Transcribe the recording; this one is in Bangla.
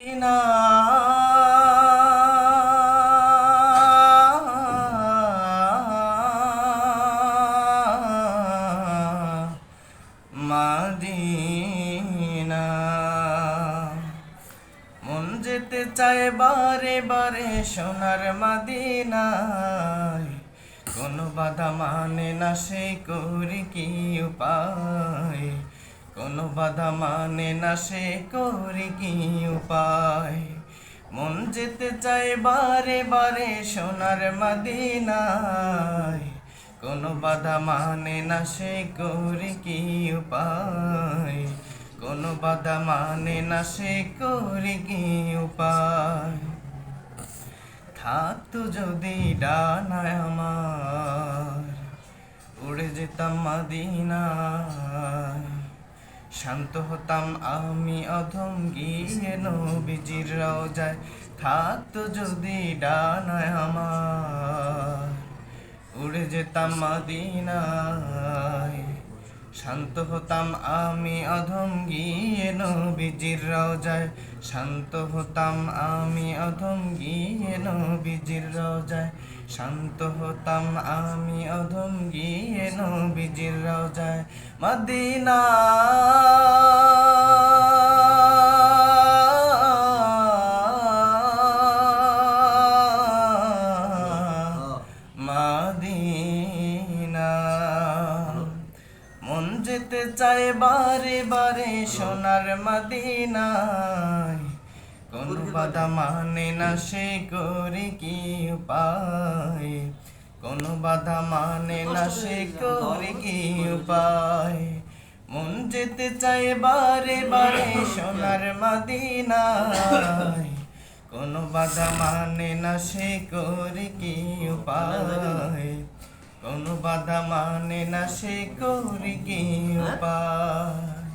মদিনা মাদিনা। মন যেতে চায় বারে বারে সোনার মাদিনায়। কোনো বাধা মানে না সে করি কি উপায়? কোনো বাধা মানে না সে করি কি উপায়? মন যেতে চায় বারে বারে সোনার মাদিনায়। কোনো বাধা মানে না সে করি কি উপায়? কোনো বাধা মানে না সে করি কি উপায়? থাকতো যদি ডানায় আমার, উড়ে যেতাম মাদিনায়। শান্ত হতাম আমি অধম গিয়ে নবীজির রওজায়। থাকতো যদি ডানায় আমার, উড়ে যেতাম মাদিনায়। শান্ত হতাম আমি অধম গিয়ে নবীজির রওজায়। শান্ত হতাম আমি অধম গিয়ে নবীজির রওজায়। শান্ত হতাম আমি অধম গিয়ে নবীজির রওজায় মদিনা। মাদিনা। মন যেতে চায় বারে বারে সোনার মাদিনায়। কোন বাধা মানে না সে করে কি উপায়? কোন বাধা মানে না সে করে কি উপায়? মন যেতে চায় বারে বারে সোনার মাদিনায়। কোনো বাধা মানে না সে করে কি উপায়? কোনো বাধা মানে না সে করে কি উপায়?